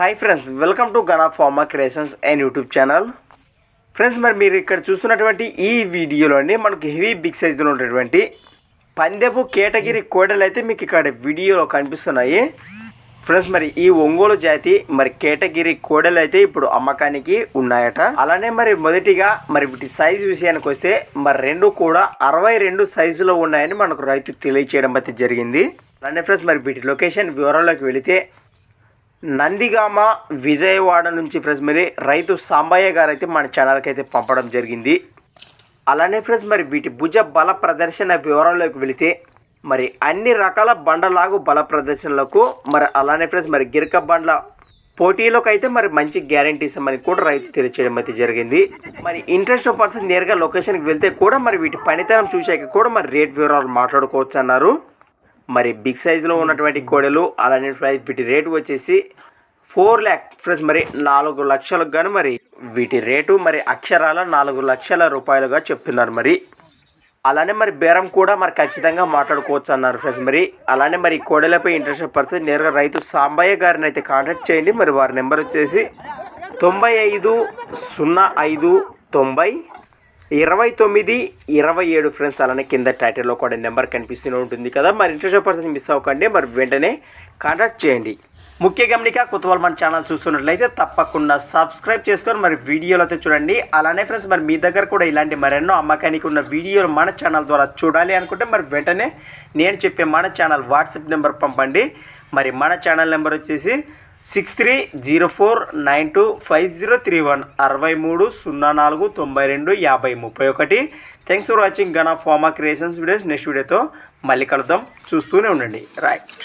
Hi friends welcome to Gana pharma creations and YouTube channel friends మరి మీరు ఇక్కడ చూస్తున్నటువంటి ఈ వీడియోలో అండి మనకు హెవీ బిగ్ సైజులో ఉన్నటువంటి పందెపు కేటగిరీ కోడలు అయితే మీకు ఇక్కడ వీడియోలో కనిపిస్తున్నాయి. ఫ్రెండ్స్ మరి ఈ ఒంగోలు జాతి మరి కేటగిరీ కోడలు అయితే ఇప్పుడు అమ్మకానికి ఉన్నాయట. అలానే మరి మొదటిగా మరి వీటి సైజు విషయానికి వస్తే మరి రెండు కూడా అరవై రెండు సైజులో ఉన్నాయని మనకు రైతు తెలియచేయడం అయితే జరిగింది. అలానే ఫ్రెండ్స్ మరి వీటి లొకేషన్ వివరాల్లోకి వెళితే నందిగామ విజయవాడ నుంచి ఫ్రెండ్స్ మరి రైతు సాంబయ్య గారు అయితే మన ఛానల్కి అయితే పంపడం జరిగింది. అలానే ఫ్రెండ్స్ మరి వీటి భుజ బల ప్రదర్శన వివరాల్లోకి వెళితే మరి అన్ని రకాల బండలాగు బల ప్రదర్శనలకు మరి అలానే ఫ్రెండ్స్ మరి గిరక బండ్ల పోటీలకు అయితే మరి మంచి గ్యారంటీస్ అని కూడా రైతు తెలియచేయడం అయితే జరిగింది. మరి ఇంట్రెస్ట్ పర్సన్ నేరుగా లొకేషన్కి వెళ్తే కూడా మరి వీటి పనితనం చూశాక కూడా మరి రేట్ వివరాలు మాట్లాడుకోవచ్చు అన్నారు మరి బిగ్ సైజులో ఉన్నటువంటి కోడలు అలానే వీటి రేటు వచ్చేసి ఫోర్ ల్యాక్ ఫ్రెండ్స్ మరి నాలుగు లక్షలకు గాను మరి వీటి రేటు మరి అక్షరాల నాలుగు లక్షల రూపాయలుగా చెప్తున్నారు మరి. అలానే మరి బేరం కూడా మరి ఖచ్చితంగా మాట్లాడుకోవచ్చు అన్నారు ఫ్రెండ్స్ మరి. అలానే మరి కోడలపై ఇంట్రెస్ట్ పర్సన్ నేరుగా రైతు సాంబయ్య గారిని అయితే కాంటాక్ట్ చేయండి. మరి వారి నెంబర్ వచ్చేసి తొంభై ఐదు సున్నా ఐదు తొంభై ఇరవై తొమ్మిది ఇరవై ఏడు ఫ్రెండ్స్ అలానే కింద టైటిల్లో కూడా నెంబర్ కనిపిస్తూనే ఉంటుంది కదా. మరి ఇంట్రెస్ట్ పర్సన్ మిస్ అవ్వకండి. మరి వెంటనే కాంటాక్ట్ చేయండి. ముఖ్య గమనిక కొత్త మన ఛానల్ చూస్తున్నట్లయితే తప్పకుండా సబ్స్క్రైబ్ చేసుకొని మరి వీడియోలు అయితే చూడండి. అలానే ఫ్రెండ్స్ మరి మీ దగ్గర కూడా ఇలాంటి మరెన్నో అమ్మకానికి ఉన్న వీడియోలు మన ఛానల్ ద్వారా చూడాలి అనుకుంటే మరి వెంటనే నేను చెప్పే మన ఛానల్ వాట్సాప్ నెంబర్ పంపండి. మరి మన ఛానల్ నెంబర్ వచ్చేసి six three zero four nine two five zero three one అరవై మూడు సున్నా నాలుగు తొంభై రెండు యాభై ముప్పై ఒకటి. Thanks for watching Gana pharma creations videos next వీడియోతో మళ్ళీ కలుద్దాం. చూస్తూనే ఉండండి. రైట్